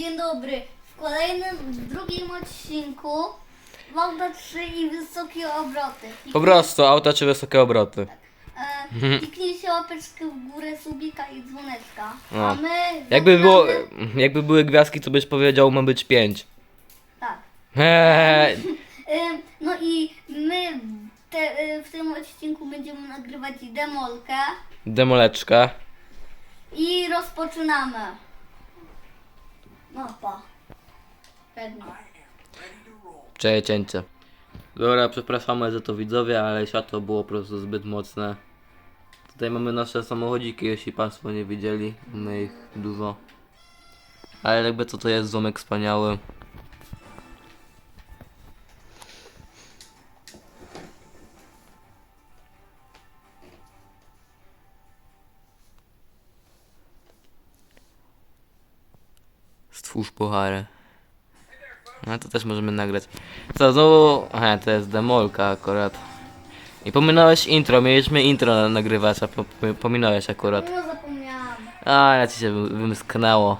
Dzień dobry. W kolejnym, w drugim odcinku Wałda 3 i wysokie obroty. Po prostu auta czy wysokie obroty. E, kliknijcie łapeczkę w górę, subika i dzwoneczka. No. A my Jakby, było, zaczynamy- jakby były gwiazdki, to byś powiedział, ma być 5. Tak. Eee, Ym, No i my te, y, w tym odcinku będziemy nagrywać demolkę demoleczka. i rozpoczynamy. Mapa. Pewnie. Cześć, cięcie. Dobra, przepraszamy, że to widzowie, ale światło było po prostu zbyt mocne. Tutaj mamy nasze samochodziki, jeśli Państwo nie widzieli. Mamy ich dużo. Ale jakby co to jest domek wspaniały. Stwórz puchary. No to też możemy nagrać. Co, znowu... Aha, to jest demolka akurat. I pominąłeś intro, mieliśmy intro nagrywać, a po, po, pominąłeś akurat. No zapomniałam. A, ja ci się wy- wymsknęło.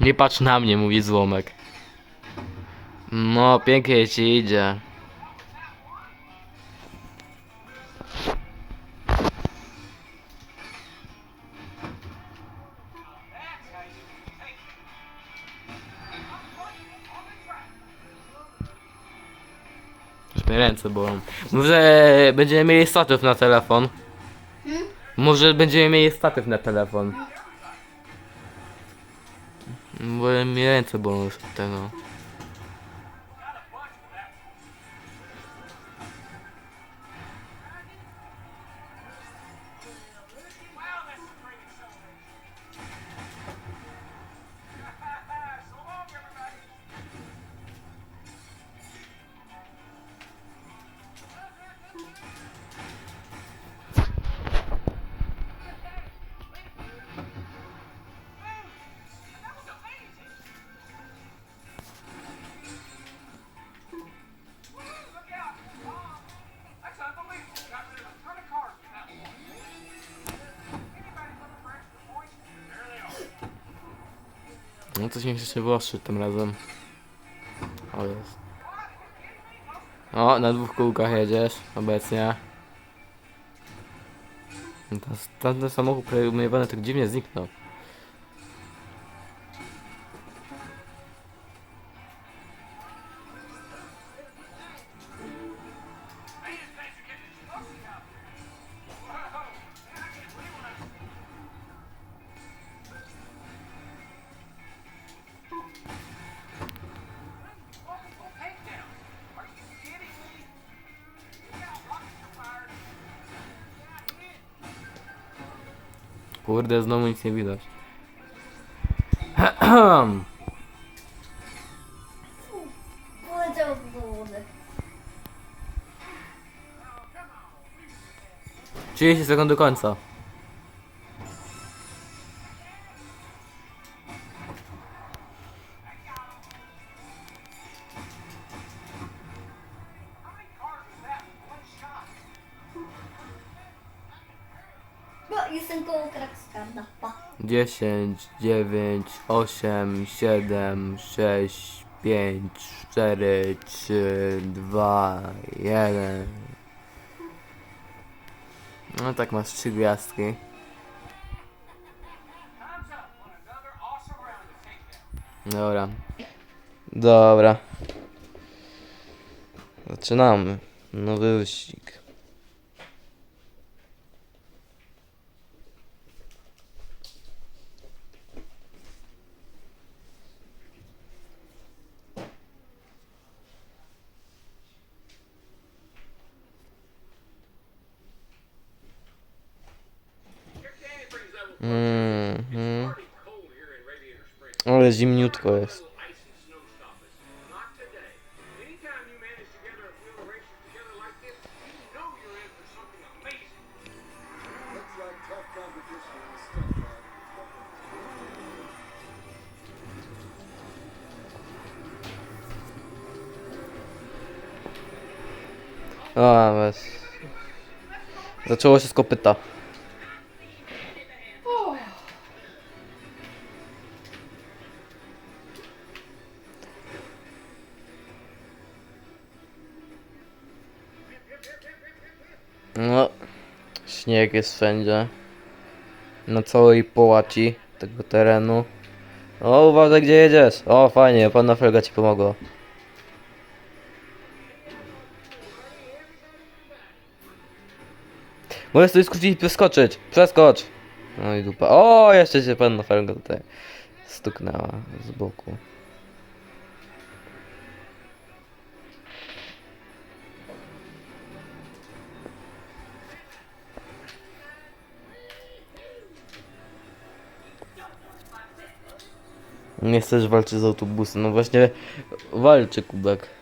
Nie patrz na mnie, mówi złomek. No, pięknie ci idzie. Już mnie ręce bolą. Może będziemy mieli statyw na telefon. Hmm? Może będziemy mieli statyw na telefon. Bo mi ręce bolą już od tego. No coś mi się wyostrzy tym razem. O jest. O, na dwóch kółkach jedziesz obecnie. No Ten, ten samochód premiowany tak dziwnie zniknął. Kurde, znowu nic nie widać. Do wody. 30 sekund do końca. No jestem koło Krakskarda. Pa. 10, 9, 8, 7, 6, 5, 4, 3, 2, 1. No tak masz trzy gwiazdki. Dobra. Dobra. Zaczynamy. Nowy wyścig. ale zimniutko jest. A, bez. Zaczęło się z kopyta. No, śnieg jest wszędzie. Na całej połaci tego terenu. O, uważaj gdzie jedziesz. O, fajnie, panna Felga ci pomogła. Możesz sobie skrócić i przeskoczyć. Przeskocz. No i dupa. O, jeszcze się panna Felga tutaj stuknęła z boku. Nie chcesz walczyć z autobusem. No właśnie walczy kubek.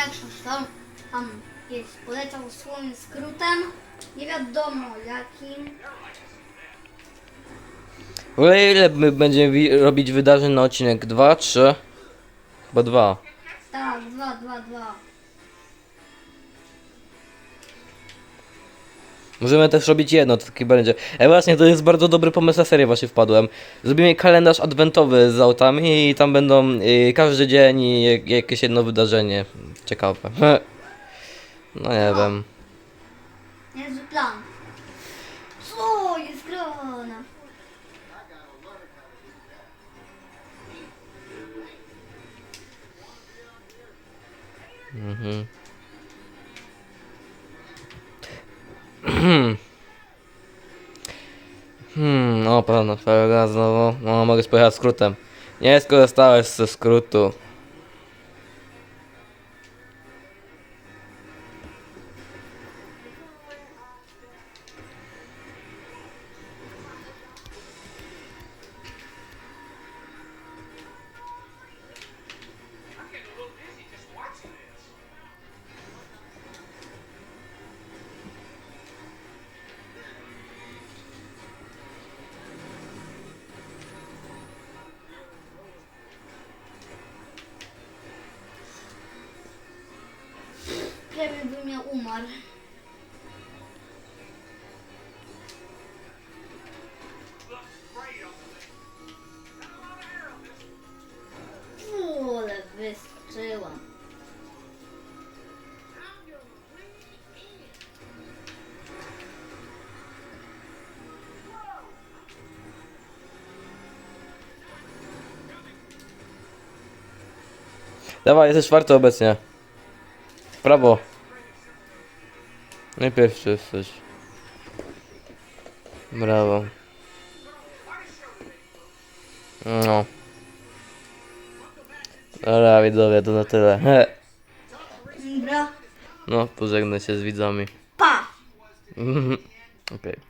Jak to tam jest, poleciał swoim skrótem, nie wiadomo jakim. W ogóle ile my będziemy wi- robić wydarzeń na odcinek? Dwa, trzy? Chyba dwa. Tak, dwa, dwa, dwa. Możemy też robić jedno, to taki będzie. E właśnie, to jest bardzo dobry pomysł na serię właśnie wpadłem. Zrobimy kalendarz adwentowy z autami i tam będą y, każdy dzień i jak- jakieś jedno wydarzenie. Ciekawe. No nie wiem. Niezły plan. Co jest grona? Mhm. Hmm, o pana Felga znowu. No, mogę pojechać skrótem. Nie skorzystałeś ze skrótu. Uuu, ale wyskoczyłam. Dawaj, jesteś czwarty obecnie. W Prawo. Najpierw jesteś. Brawo. No. Dobra, widzowie, to na tyle. No, pożegnaj się z widzami. pa! Okej.